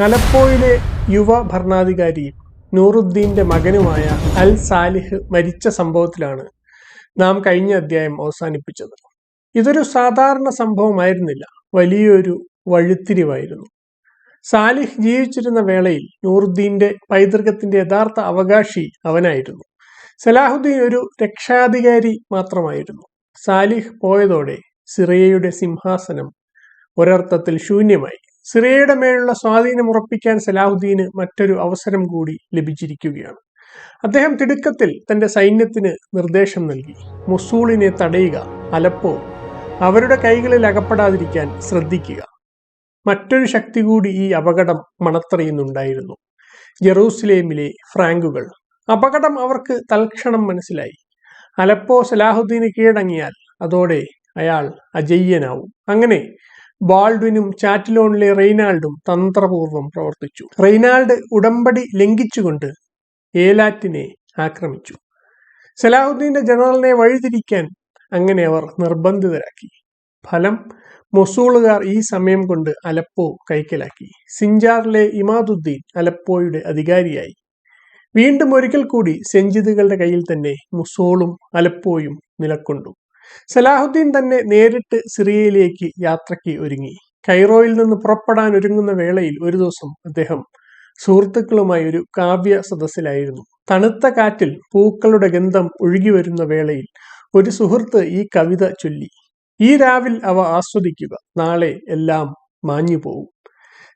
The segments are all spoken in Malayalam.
അലപ്പോയിലെ യുവ ഭരണാധികാരിയും നൂറുദ്ദീന്റെ മകനുമായ അൽ സാലിഹ് മരിച്ച സംഭവത്തിലാണ് നാം കഴിഞ്ഞ അധ്യായം അവസാനിപ്പിച്ചത്. ഇതൊരു സാധാരണ സംഭവമായിരുന്നില്ല. വലിയൊരു വഴിത്തിരിവായിരുന്നു. സാലിഹ് ജീവിച്ചിരുന്ന വേളയിൽ നൂറുദ്ദീന്റെ പൈതൃകത്തിന്റെ യഥാർത്ഥ അവകാശി അവനായിരുന്നു. സലാഹുദ്ദീൻ ഒരു രക്ഷാധികാരി മാത്രമായിരുന്നു. സാലിഹ് പോയതോടെ സിറിയയുടെ സിംഹാസനം ഒരർത്ഥത്തിൽ ശൂന്യമായി. സിറിയയുടെ മേലുള്ള സ്വാധീനം ഉറപ്പിക്കാൻ സലാഹുദ്ദീന് മറ്റൊരു അവസരം കൂടി ലഭിച്ചിരിക്കുകയാണ്. അദ്ദേഹം തിടുക്കത്തിൽ തന്റെ സൈന്യത്തിന് നിർദ്ദേശം നൽകി. മുസൂളിനെ തടയുക അലപ്പോ അവരുടെ കൈകളിൽ അകപ്പെടാതിരിക്കാൻ ശ്രദ്ധിക്കുക. മറ്റൊരു ശക്തി കൂടി ഈ അപകടം മണത്തറിയുന്നുണ്ടായിരുന്നു. ജെറൂസലേമിലെ ഫ്രാങ്കുകൾ. അപകടം അവർക്ക് തൽക്ഷണം മനസ്സിലായി. അലപ്പോ സലാഹുദ്ദീന് കീഴടങ്ങിയാൽ അതോടെ അയാൾ അജയ്യനാവും. അങ്ങനെ ബാൾഡ്വിനും ചാറ്റിലോണിലെ റെയ്നാൾഡും തന്ത്രപൂർവം പ്രവർത്തിച്ചു. റെയ്നാൾഡ് ഉടമ്പടി ലംഘിച്ചുകൊണ്ട് ഏലാറ്റിനെ ആക്രമിച്ചു. സലാഹുദ്ദീന്റെ ജനറലിനെ വഴിതിരിക്കാൻ അങ്ങനെ അവർ നിർബന്ധിതരാക്കി. ഫലം മൊസൂളുകാർ ഈ സമയം കൊണ്ട് അലപ്പോ കൈക്കലാക്കി. സിഞ്ചാറിലെ ഇമാദുദ്ദീൻ അലപ്പോയുടെ അധികാരിയായി. വീണ്ടും ഒരിക്കൽ കൂടി സെഞ്ചിതുകളുടെ കയ്യിൽ തന്നെ മുസോളും അലപ്പോയും നിലക്കൊണ്ടു. സലാഹുദ്ദീൻ തന്നെ നേരിട്ട് സിറിയയിലേക്ക് യാത്രയ്ക്ക് ഒരുങ്ങി. കൈറോയിൽ നിന്ന് പുറപ്പെടാൻ ഒരുങ്ങുന്ന വേളയിൽ ഒരു ദിവസം അദ്ദേഹം സുഹൃത്തുക്കളുമായി ഒരു കാവ്യ സദസ്സിലായിരുന്നു. തണുത്ത കാറ്റിൽ പൂക്കളുടെ ഗന്ധം ഒഴുകി വരുന്ന വേളയിൽ ഒരു സുഹൃത്ത് ഈ കവിത ചൊല്ലി. ഈ രാവിൽ അവ ആസ്വദിക്കുക നാളെ എല്ലാം മാഞ്ഞു പോകും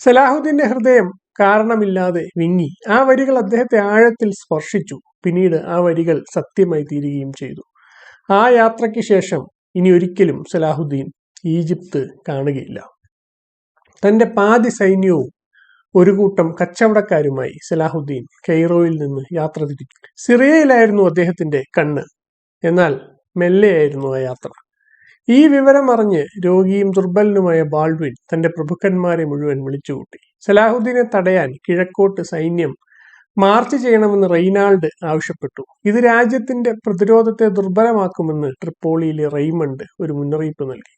സലാഹുദ്ദീന്റെ ഹൃദയം കാരണമില്ലാതെ വിങ്ങി. ആ വരികൾ അദ്ദേഹത്തെ ആഴത്തിൽ സ്പർശിച്ചു. പിന്നീട് ആ വരികൾ സത്യമായി തീരുകയും ചെയ്തു. ആ യാത്രയ്ക്ക് ശേഷം ഇനി ഒരിക്കലും സലാഹുദ്ദീൻ ഈജിപ്ത് കാണുകയില്ല. തന്റെ പാതി സൈന്യവും ഒരു കൂട്ടം കച്ചവടക്കാരുമായി സലാഹുദ്ദീൻ കെയ്റോയിൽ നിന്ന് യാത്ര തിരിച്ചു സിറിയയിലായിരുന്നു അദ്ദേഹത്തിന്റെ കണ്ണ്. എന്നാൽ മെല്ലെയായിരുന്നു ആ യാത്ര. ഈ വിവരം അറിഞ്ഞ് രോഗിയും ദുർബലനുമായ ബാൾഡ്വിൻ തന്റെ പ്രഭുക്കന്മാരെ മുഴുവൻ വിളിച്ചുകൂട്ടി. സലാഹുദ്ദീനെ തടയാൻ കിഴക്കോട്ട് സൈന്യം മാർച്ച് ചെയ്യണമെന്ന് റെയ്നാൾഡ് ആവശ്യപ്പെട്ടു. ഇത് രാജ്യത്തിന്റെ പ്രതിരോധത്തെ ദുർബലമാക്കുമെന്ന് ട്രിപ്പോളിയിലെ റെയ്മണ്ട് ഒരു മുന്നറിയിപ്പ് നൽകി.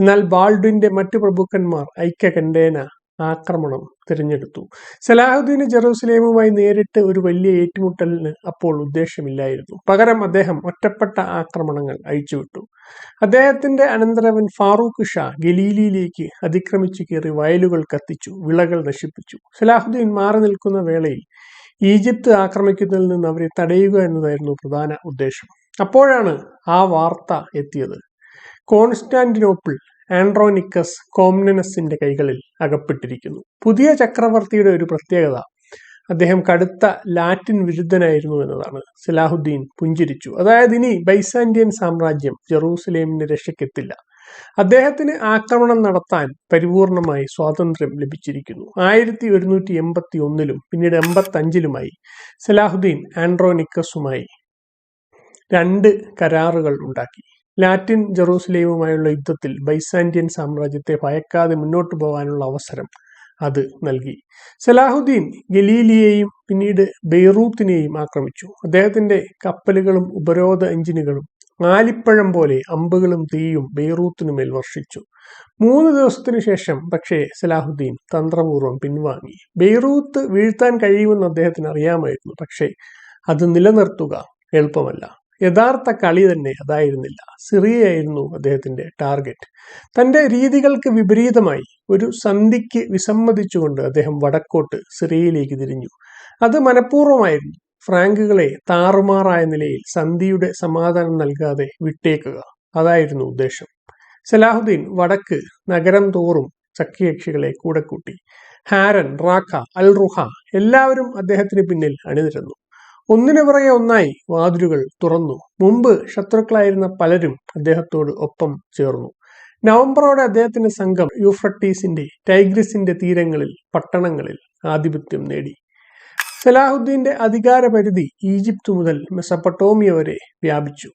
എന്നാൽ ബാൾഡ്വിന്റെ മറ്റു പ്രഭുക്കന്മാർ ഐക്യകണ്ഠേന ആക്രമണം തിരഞ്ഞെടുത്തു. സലാഹുദ്ദീന് ജെറൂസലേമുമായി നേരിട്ട് ഒരു വലിയ ഏറ്റുമുട്ടലിന് അപ്പോൾ ഉദ്ദേശമില്ലായിരുന്നു പകരം അദ്ദേഹം ഒറ്റപ്പെട്ട ആക്രമണങ്ങൾ അഴിച്ചുവിട്ടു. അദ്ദേഹത്തിന്റെ അനന്തരവൻ ഫാറൂഖ് ഷാ ഗലീലിയിലേക്ക് അതിക്രമിച്ചു കയറി വയലുകൾ കത്തിച്ചു വിളകൾ നശിപ്പിച്ചു. സലാഹുദ്ദീൻ മാറി നിൽക്കുന്ന വേളയിൽ ഈജിപ്ത് ആക്രമിക്കുന്നതിൽ നിന്ന് അവരെ തടയുക എന്നതായിരുന്നു പ്രധാന ഉദ്ദേശം. അപ്പോഴാണ് ആ വാർത്ത എത്തിയത്. കോൺസ്റ്റാന്റിനോപ്പിൾ ആൻഡ്രോനിക്കസ് കോംനനസിന്റെ കൈകളിൽ അകപ്പെട്ടിരിക്കുന്നു. പുതിയ ചക്രവർത്തിയുടെ ഒരു പ്രത്യേകത അദ്ദേഹം കടുത്ത ലാറ്റിൻ വിരുദ്ധനായിരുന്നു എന്നതാണ്. സലാഹുദ്ദീൻ പുഞ്ചിരിച്ചു. അതായത് ഇനി ബൈസാന്റിയൻ സാമ്രാജ്യം ജെറൂസലേമിന്റെ രക്ഷയ്ക്കെത്തില്ല. അദ്ദേഹത്തിന് ആക്രമണം നടത്താൻ പരിപൂർണമായി സ്വാതന്ത്ര്യം ലഭിച്ചിരിക്കുന്നു. ആയിരത്തി ഒരുന്നൂറ്റി എൺപത്തി ഒന്നിലും പിന്നീട് എൺപത്തി അഞ്ചിലുമായി സലാഹുദ്ദീൻ ആൻഡ്രോനിക്കസുമായി രണ്ട് കരാറുകൾ ഉണ്ടാക്കി. ലാറ്റിൻ ജെറൂസലേമുമായുള്ള യുദ്ധത്തിൽ ബൈസാന്റിയൻ സാമ്രാജ്യത്തെ ഭയക്കാതെ മുന്നോട്ടു പോകാനുള്ള അവസരം അത് നൽകി. സലാഹുദ്ദീൻ ഗലീലിയെയും പിന്നീട് ബെയ്റൂത്തിനെയും ആക്രമിച്ചു. അദ്ദേഹത്തിന്റെ കപ്പലുകളും ഉപരോധ എഞ്ചിനുകളും ആലിപ്പഴം പോലെ അമ്പുകളും തീയും ബെയ്റൂത്തിനുമേൽ വർഷിച്ചു. മൂന്ന് ദിവസത്തിനു ശേഷം പക്ഷേ സലാഹുദ്ദീൻ തന്ത്രപൂർവം പിൻവാങ്ങി. ബെയ്റൂത്ത് വീഴ്ത്താൻ കഴിയുമെന്ന് അദ്ദേഹത്തിന് അറിയാമായിരുന്നു. പക്ഷേ അത് നിലനിർത്തുക എളുപ്പമല്ല. യഥാർത്ഥ കളി തന്നെ അതായിരുന്നില്ല. സിറിയയായിരുന്നു അദ്ദേഹത്തിന്റെ ടാർഗറ്റ്. തന്റെ രീതികൾക്ക് വിപരീതമായി ഒരു സന്ധിക്ക് വിസമ്മതിച്ചുകൊണ്ട് അദ്ദേഹം വടക്കോട്ട് സിറിയയിലേക്ക് തിരിഞ്ഞു. അത് മനഃപൂർവമായിരുന്നു. ഫ്രാങ്കുകളെ താറുമാറായ നിലയിൽ സന്ധിയുടെ സമാധാനം നൽകാതെ വിട്ടേക്കുക. അതായിരുന്നു ഉദ്ദേശം. സലാഹുദ്ദീൻ വടക്ക് നഗരം തോറും സഖ്യകക്ഷികളെ കൂടെ കൂട്ടി. ഹാരൻ റാഖ അൽ റുഹ എല്ലാവരും അദ്ദേഹത്തിന് പിന്നിൽ അണിനിരന്നു. ഒന്നിനു പുറകെ ഒന്നായി വാതിലുകൾ തുറന്നു. മുമ്പ് ശത്രുക്കളായിരുന്ന പലരും അദ്ദേഹത്തോട് ഒപ്പം ചേർന്നു. നവംബറോടെ അദ്ദേഹത്തിന്റെ സംഘം യൂഫ്രട്ടീസിന്റെ ടൈഗ്രിസിന്റെ തീരങ്ങളിൽ പട്ടണങ്ങളിൽ ആധിപത്യം നേടി. സലാഹുദ്ദീന്റെ അധികാരപരിധി ഈജിപ്ത് മുതൽ മെസപ്പട്ടോമിയ വരെ വ്യാപിച്ചു.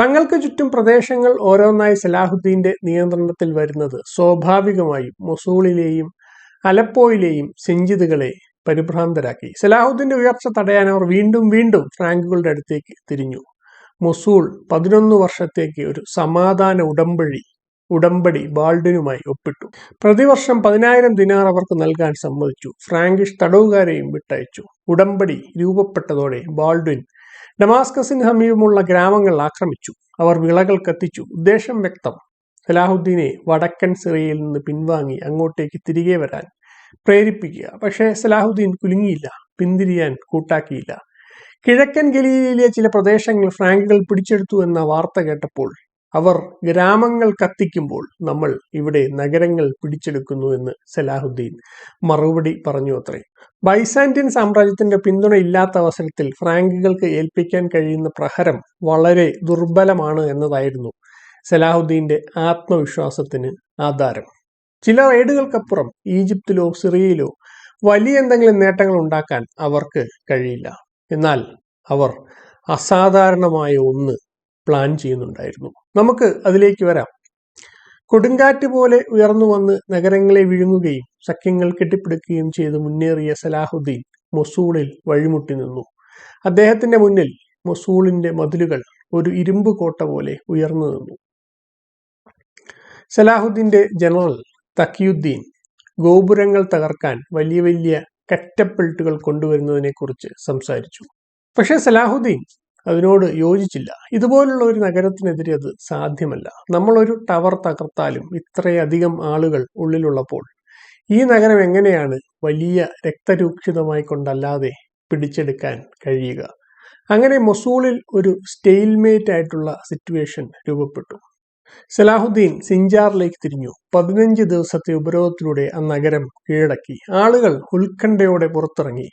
തങ്ങൾക്ക് ചുറ്റും പ്രദേശങ്ങൾ ഓരോന്നായി സലാഹുദ്ദീന്റെ നിയന്ത്രണത്തിൽ വരുന്നത് സ്വാഭാവികമായും മൊസൂളിലെയും അലപ്പോയിലെയും സെഞ്ചിതുകളെ പരിഭ്രാന്തരാക്കി. സലാഹുദ്ദീന്റെ ഉയർച്ച തടയാൻ അവർ വീണ്ടും വീണ്ടും ഫ്രാങ്കുകളുടെ അടുത്തേക്ക് തിരിഞ്ഞു. മൊസൂൾ പതിനൊന്ന് വർഷത്തേക്ക് ഒരു സമാധാന ഉടമ്പടി ഉടമ്പടി ബാൾഡിനുമായി ഒപ്പിട്ടു. പ്രതിവർഷം പതിനായിരം ദിനാർ അവർക്ക് നൽകാൻ സമ്മതിച്ചു. ഫ്രാങ്കിഷ് തടവുകാരെയും വിട്ടയച്ചു. ഉടമ്പടി രൂപപ്പെട്ടതോടെ ബാൾഡിൻ ഡമാസ്കസിന് സമീപമുള്ള ഗ്രാമങ്ങൾ ആക്രമിച്ചു. അവർ വിളകൾ കത്തിച്ചു ഉദ്ദേശം വ്യക്തം. സലാഹുദ്ദീനെ വടക്കൻ സിറിയയിൽ നിന്ന് പിൻവാങ്ങി അങ്ങോട്ടേക്ക് തിരികെ വരാൻ പ്രേരിപ്പിക്കുക. പക്ഷേ സലാഹുദ്ദീൻ കുലുങ്ങിയില്ല. പിന്തിരിയാൻ കൂട്ടാക്കിയില്ല. കിഴക്കൻ ഗലീലിയിലെ ചില പ്രദേശങ്ങൾ ഫ്രാങ്കുകൾ പിടിച്ചെടുത്തു എന്ന വാർത്ത കേട്ടപ്പോൾ അവർ ഗ്രാമങ്ങൾ കത്തിക്കുമ്പോൾ നമ്മൾ ഇവിടെ നഗരങ്ങൾ പിടിച്ചെടുക്കുന്നു എന്ന് സലാഹുദ്ദീൻ മറുപടി പറഞ്ഞു അത്രേ. ബൈസാന്റിയൻ സാമ്രാജ്യത്തിന്റെ പിന്തുണ ഇല്ലാത്ത അവസരത്തിൽ ഫ്രാങ്കുകൾക്ക് ഏൽപ്പിക്കാൻ കഴിയുന്ന പ്രഹരം വളരെ ദുർബലമാണ് എന്നതായിരുന്നു സലാഹുദ്ദീന്റെ ആത്മവിശ്വാസത്തിന് ആധാരം. ചില റെയ്ഡുകൾക്കപ്പുറം ഈജിപ്തിലോ സിറിയയിലോ വലിയ എന്തെങ്കിലും നേട്ടങ്ങൾ ഉണ്ടാക്കാൻ അവർക്ക് കഴിയില്ല. എന്നാൽ അവർ അസാധാരണമായ ഒന്ന് പ്ലാൻ ചെയ്യുന്നുണ്ടായിരുന്നു. നമുക്ക് അതിലേക്ക് വരാം. കൊടുങ്കാറ്റ് പോലെ ഉയർന്നു വന്ന് നഗരങ്ങളെ വിഴുങ്ങുകയും സഖ്യങ്ങൾ കെട്ടിപ്പിടിക്കുകയും ചെയ്ത് മുന്നേറിയ സലാഹുദ്ദീൻ മൊസൂളിൽ വഴിമുട്ടി നിന്നു. അദ്ദേഹത്തിന്റെ മുന്നിൽ മൊസൂളിന്റെ മതിലുകൾ ഒരു ഇരുമ്പ് കോട്ട പോലെ ഉയർന്നു നിന്നു. സലാഹുദ്ദീന്റെ ജനറൽ തക്കിയുദ്ദീൻ ഗോപുരങ്ങൾ തകർക്കാൻ വലിയ വലിയ കറ്റപ്പൽട്ടുകൾ കൊണ്ടുവരുന്നതിനെക്കുറിച്ച് സംസാരിച്ചു. പക്ഷേ സലാഹുദ്ദീൻ അതിനോട് യോജിച്ചില്ല. ഇതുപോലുള്ള ഒരു നഗരത്തിനെതിരെ അത് സാധ്യമല്ല. നമ്മളൊരു ടവർ തകർത്താലും ഇത്രയധികം ആളുകൾ ഉള്ളിലുള്ളപ്പോൾ ഈ നഗരം എങ്ങനെയാണ് വലിയ രക്തരൂക്ഷിതമായി കൊണ്ടല്ലാതെ പിടിച്ചെടുക്കാൻ കഴിയുക? അങ്ങനെ മൊസൂളിൽ ഒരു സ്റ്റെയിൽമേറ്റ് ആയിട്ടുള്ള സിറ്റുവേഷൻ രൂപപ്പെട്ടു. സലാഹുദ്ദീൻ സിഞ്ചാറിലേക്ക് തിരിഞ്ഞു. പതിനഞ്ച് ദിവസത്തെ ഉപരോധത്തിലൂടെ ആ നഗരം കീഴടക്കി. ആളുകൾ ഉത്കണ്ഠയോടെ പുറത്തിറങ്ങി.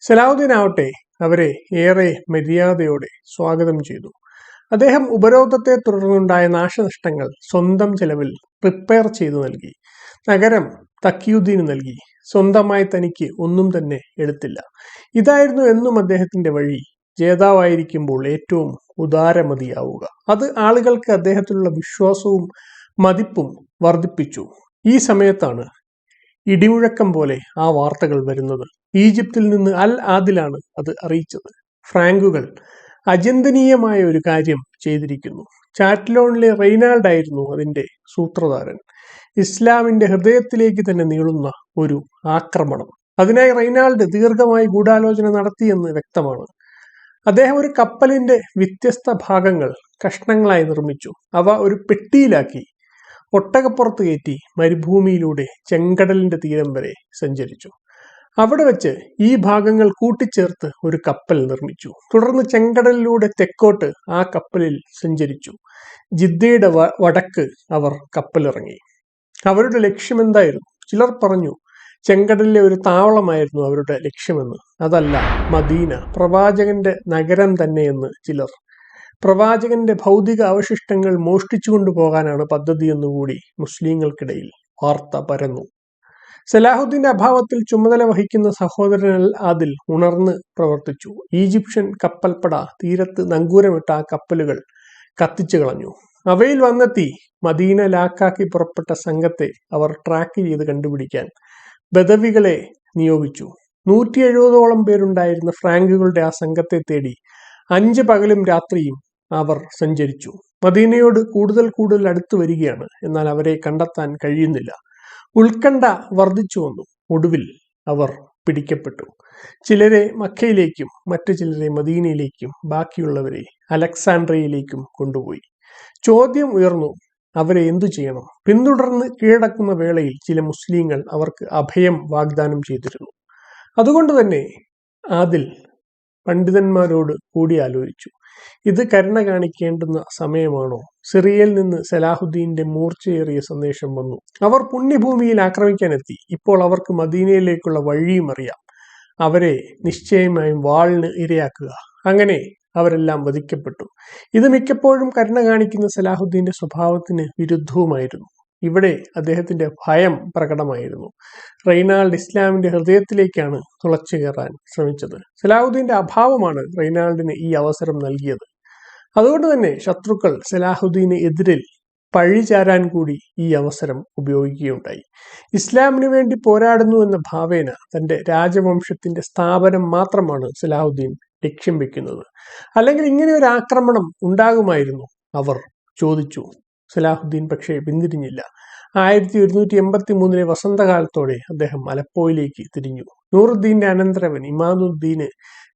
സലാഹുദ്ദീൻ ആവട്ടെ അവരെ ഏറെ മര്യാദയോടെ സ്വാഗതം ചെയ്തു. അദ്ദേഹം ഉപരോധത്തെ തുടർന്നുണ്ടായ നാശനഷ്ടങ്ങൾ സ്വന്തം ചെലവിൽ പ്രിപ്പയർ ചെയ്തു നൽകി. നഗരം തക്കിയുദ്ദീന് നൽകി. സ്വന്തമായി തനിക്ക് ഒന്നും തന്നെ എടുത്തില്ല. ഇതായിരുന്നു എന്നും അദ്ദേഹത്തിന്റെ വഴി. ജേതാവായിരിക്കുമ്പോൾ ഏറ്റവും ഉദാരമതിയാവുക. അത് ആളുകൾക്ക് അദ്ദേഹത്തിലുള്ള വിശ്വാസവും മതിപ്പും വർദ്ധിപ്പിച്ചു. ഈ സമയത്താണ് ഇടിമുഴക്കം പോലെ ആ വാർത്തകൾ വരുന്നത്. ഈജിപ്തിൽ നിന്ന് അൽ ആദിലാണ് അത് അറിയിച്ചത്. ഫ്രാങ്കുകൾ അചിന്തനീയമായ ഒരു കാര്യം ചെയ്തിരിക്കുന്നു. ചാറ്റ്ലോണിലെ റെയ്നാൾഡ് ആയിരുന്നു അതിന്റെ സൂത്രധാരൻ. ഇസ്ലാമിന്റെ ഹൃദയത്തിലേക്ക് തന്നെ നീളുന്ന ഒരു ആക്രമണം. അതിനായി റെയ്നാൾഡ് ദീർഘമായി ഗൂഢാലോചന നടത്തിയെന്ന് വ്യക്തമാണ്. അദ്ദേഹം ഒരു കപ്പലിന്റെ വ്യത്യസ്ത ഭാഗങ്ങൾ കഷ്ണങ്ങളായി നിർമ്മിച്ചു. അവ ഒരു പെട്ടിയിലാക്കി ഒട്ടകപ്പുറത്ത് കയറ്റി മരുഭൂമിയിലൂടെ ചെങ്കടലിന്റെ തീരം വരെ സഞ്ചരിച്ചു. അവിടെ വെച്ച് ഈ ഭാഗങ്ങൾ കൂട്ടിച്ചേർത്ത് ഒരു കപ്പൽ നിർമ്മിച്ചു. തുടർന്ന് ചെങ്കടലിലൂടെ തെക്കോട്ട് ആ കപ്പലിൽ സഞ്ചരിച്ചു. ജിദ്ദയുടെ വടക്ക് അവർ കപ്പലിറങ്ങി. അവരുടെ ലക്ഷ്യമെന്തായിരുന്നു? ചിലർ പറഞ്ഞു ചെങ്കടലിലെ ഒരു താവളമായിരുന്നു അവരുടെ ലക്ഷ്യമെന്ന്. അതല്ല മദീന പ്രവാചകന്റെ നഗരം തന്നെയെന്ന് ചിലർ പ്രവാചകന്റെ ഭൗതിക അവശിഷ്ടങ്ങൾ മോഷ്ടിച്ചുകൊണ്ടു പോകാനാണ് പദ്ധതി എന്നുകൂടി മുസ്ലിങ്ങൾക്കിടയിൽ വാർത്ത പരന്നു. സലാഹുദ്ദീന്റെ അഭാവത്തിൽ ചുമതല വഹിക്കുന്ന സഹോദരൻ അതിൽ ഉണർന്ന് പ്രവർത്തിച്ചു. ഈജിപ്ഷ്യൻ കപ്പൽപ്പട തീരത്ത് നങ്കൂരമിട്ട ആ കപ്പലുകൾ കത്തിച്ചു കളഞ്ഞു. അവയിൽ വന്നെത്തി മദീന ലാക്കാക്കി പുറപ്പെട്ട സംഘത്തെ അവർ ട്രാക്ക് ചെയ്ത് കണ്ടുപിടിക്കാൻ ബദവികളെ നിയോഗിച്ചു. നൂറ്റി എഴുപതോളം പേരുണ്ടായിരുന്ന ഫ്രാങ്കുകളുടെ ആ സംഘത്തെ തേടി അഞ്ച് പകലും രാത്രിയും അവർ സഞ്ചരിച്ചു. മദീനയോട് കൂടുതൽ കൂടുതൽ അടുത്തു വരികയാണ്. എന്നാൽ അവരെ കണ്ടെത്താൻ കഴിയുന്നില്ല. ഉത്കണ്ഠ വർദ്ധിച്ചു വന്നു. ഒടുവിൽ അവർ പിടിക്കപ്പെട്ടു. ചിലരെ മക്കയിലേക്കും മറ്റു ചിലരെ മദീനയിലേക്കും ബാക്കിയുള്ളവരെ അലക്സാൻഡ്രയിലേക്കും കൊണ്ടുപോയി. ചോദ്യം ഉയർന്നു അവരെ എന്തു ചെയ്യണം? പിന്തുടർന്ന് കീഴടക്കുന്ന വേളയിൽ ചില മുസ്ലിങ്ങൾ അവർക്ക് അഭയം വാഗ്ദാനം ചെയ്തിരുന്നു. അതുകൊണ്ട് തന്നെ ആദിൽ പണ്ഡിതന്മാരോട് കൂടിയാലോചിച്ചു. ഇത് കരുണ കാണിക്കേണ്ടുന്ന സമയമാണോ? സിറിയയിൽ നിന്ന് സലാഹുദ്ദീന്റെ മൂർച്ചയേറിയ സന്ദേശം വന്നു. അവർ പുണ്യഭൂമിയിൽ ആക്രമിക്കാനെത്തി. ഇപ്പോൾ അവർക്ക് മദീനയിലേക്കുള്ള വഴിയും അറിയാം. അവരെ നിശ്ചയമായും വാളിന് ഇരയാക്കുക. അങ്ങനെ അവരെല്ലാം വധിക്കപ്പെട്ടു. ഇത് മിക്കപ്പോഴും കരുണ കാണിക്കുന്ന സലാഹുദ്ദീന്റെ സ്വഭാവത്തിന് വിരുദ്ധവുമായിരുന്നു. ഇവിടെ അദ്ദേഹത്തിന്റെ ഭയം പ്രകടമായിരുന്നു. റെയ്നാൾഡ് ഇസ്ലാമിന്റെ ഹൃദയത്തിലേക്കാണ് തുളച്ചു കയറാൻ ശ്രമിച്ചത്. സലാഹുദ്ദീന്റെ അഭാവമാണ് റെയ്നാൾഡിന് ഈ അവസരം നൽകിയത്. അതുകൊണ്ട് തന്നെ ശത്രുക്കൾ സലാഹുദ്ദീന് എതിരിൽ പഴിചാരാൻ കൂടി ഈ അവസരം ഉപയോഗിക്കുകയുണ്ടായി. ഇസ്ലാമിന് വേണ്ടി പോരാടുന്നു എന്ന ഭാവേന തന്റെ രാജവംശത്തിന്റെ സ്ഥാപനം മാത്രമാണ് സലാഹുദ്ദീൻ ലക്ഷ്യം വെക്കുന്നത്. അല്ലെങ്കിൽ ഇങ്ങനെ ഒരു ആക്രമണം ഉണ്ടാകുമായിരുന്നു? അവർ ചോദിച്ചു. സലാഹുദ്ദീൻ പക്ഷേ പിന്തിരിഞ്ഞില്ല. ആയിരത്തി ഒരുന്നൂറ്റി എൺപത്തി മൂന്നിലെ വസന്തകാലത്തോടെ അദ്ദേഹം അലപ്പോയിലേക്ക് തിരിഞ്ഞു. നൂറുദ്ദീന്റെ അനന്തരവൻ ഇമാദുദ്ദീന്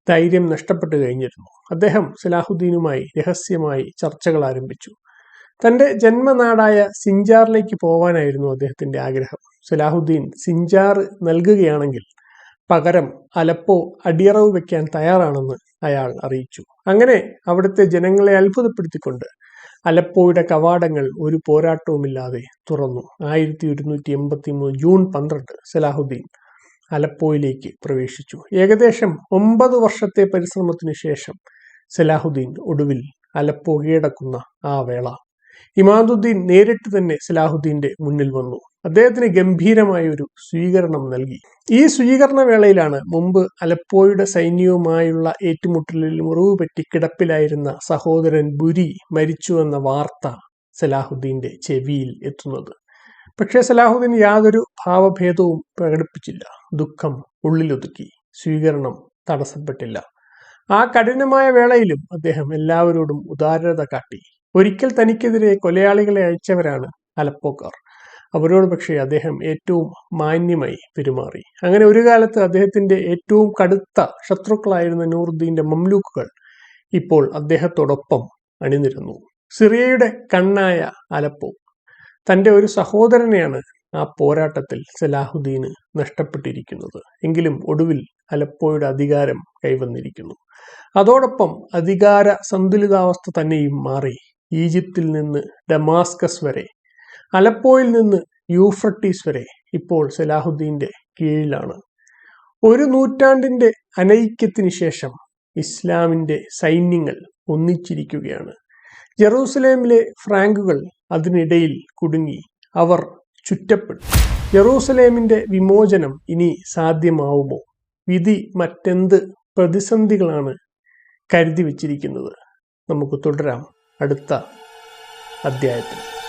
ധൈര്യം നഷ്ടപ്പെട്ടു കഴിഞ്ഞിരുന്നു. അദ്ദേഹം സലാഹുദ്ദീനുമായി രഹസ്യമായി ചർച്ചകൾ ആരംഭിച്ചു. തന്റെ ജന്മനാടായ സിഞ്ചാറിലേക്ക് പോവാനായിരുന്നു അദ്ദേഹത്തിന്റെ ആഗ്രഹം. സലാഹുദ്ദീൻ സിഞ്ചാർ നൽകുകയാണെങ്കിൽ പകരം അലപ്പോ അടിയറവ് വെക്കാൻ തയ്യാറാണെന്ന് അയാൾ അറിയിച്ചു. അങ്ങനെ അവിടുത്തെ ജനങ്ങളെ അത്ഭുതപ്പെടുത്തിക്കൊണ്ട് അലപ്പോയുടെ കവാടങ്ങൾ ഒരു പോരാട്ടവുമില്ലാതെ തുറന്നു. ആയിരത്തി ഒരുന്നൂറ്റി എൺപത്തി മൂന്ന് ജൂൺ പന്ത്രണ്ട് സലാഹുദ്ദീൻ അലപ്പോയിലേക്ക് പ്രവേശിച്ചു. ഏകദേശം ഒമ്പത് വർഷത്തെ പരിശ്രമത്തിനു ശേഷം സലാഹുദ്ദീൻ ഒടുവിൽ അലപ്പോ കീഴടക്കുന്ന ആ വേള. ഇമാദുദ്ദീൻ നേരിട്ട് തന്നെ സലാഹുദ്ദീന്റെ മുന്നിൽ വന്നു. അദ്ദേഹത്തിന് ഗംഭീരമായ ഒരു സ്വീകരണം നൽകി. ഈ സ്വീകരണ വേളയിലാണ് മുമ്പ് അലപ്പോയുടെ സൈന്യവുമായുള്ള ഏറ്റുമുട്ടലിൽ മുറിവ് പറ്റി കിടപ്പിലായിരുന്ന സഹോദരൻ ബുരി മരിച്ചുവെന്ന വാർത്ത സലാഹുദ്ദീന്റെ ചെവിയിൽ എത്തുന്നത്. പക്ഷേ സലാഹുദ്ദീൻ യാതൊരു ഭാവഭേദവും പ്രകടിപ്പിച്ചില്ല. ദുഃഖം ഉള്ളിലൊതുക്കി. സ്വീകരണം തടസ്സപ്പെട്ടില്ല. ആ കഠിനമായ വേളയിലും അദ്ദേഹം എല്ലാവരോടും ഉദാരത കാട്ടി. ഒരിക്കൽ തനിക്കെതിരെ കൊലയാളികളെ അയച്ചവരാണ് അലപ്പോക്കാർ. അവരോട് പക്ഷേ അദ്ദേഹം ഏറ്റവും മാന്യമായി പെരുമാറി. അങ്ങനെ ഒരു കാലത്ത് അദ്ദേഹത്തിന്റെ ഏറ്റവും കടുത്ത ശത്രുക്കളായിരുന്ന നൂറുദ്ദീന്റെ മംലൂക്കുകൾ ഇപ്പോൾ അദ്ദേഹത്തോടൊപ്പം അണിനിരുന്നു. സിറിയയുടെ കണ്ണായ അലപ്പോ തന്റെ ഒരു സഹോദരനെയാണ് ആ പോരാട്ടത്തിൽ സലാഹുദ്ദീന് നഷ്ടപ്പെട്ടിരിക്കുന്നത്. എങ്കിലും ഒടുവിൽ അലപ്പോയുടെ അധികാരം കൈവന്നിരിക്കുന്നു. അതോടൊപ്പം അധികാര സന്തുലിതാവസ്ഥ തന്നെയും മാറി. ഈജിപ്തിൽ നിന്ന് ഡമാസ്കസ് വരെ അലപ്പോയിൽ നിന്ന് യൂഫ്രട്ടീസ് വരെ ഇപ്പോൾ സലാഹുദ്ദീന്റെ കീഴിലാണ്. ഒരു നൂറ്റാണ്ടിന്റെ അനൈക്യത്തിന് ശേഷം ഇസ്ലാമിന്റെ സൈന്യങ്ങൾ ഒന്നിച്ചിരിക്കുകയാണ്. ജെറൂസലേമിലെ ഫ്രാങ്കുകൾ അതിനിടയിൽ കുടുങ്ങി അവർ ചുറ്റപ്പെട്ടു. ജെറൂസലേമിന്റെ വിമോചനം ഇനി സാധ്യമാവുമോ? വിധി മറ്റെന്ത് പ്രതിസന്ധികളാണ് കരുതി വച്ചിരിക്കുന്നത്? നമുക്ക് തുടരാം അടുത്ത അധ്യായത്തിൽ.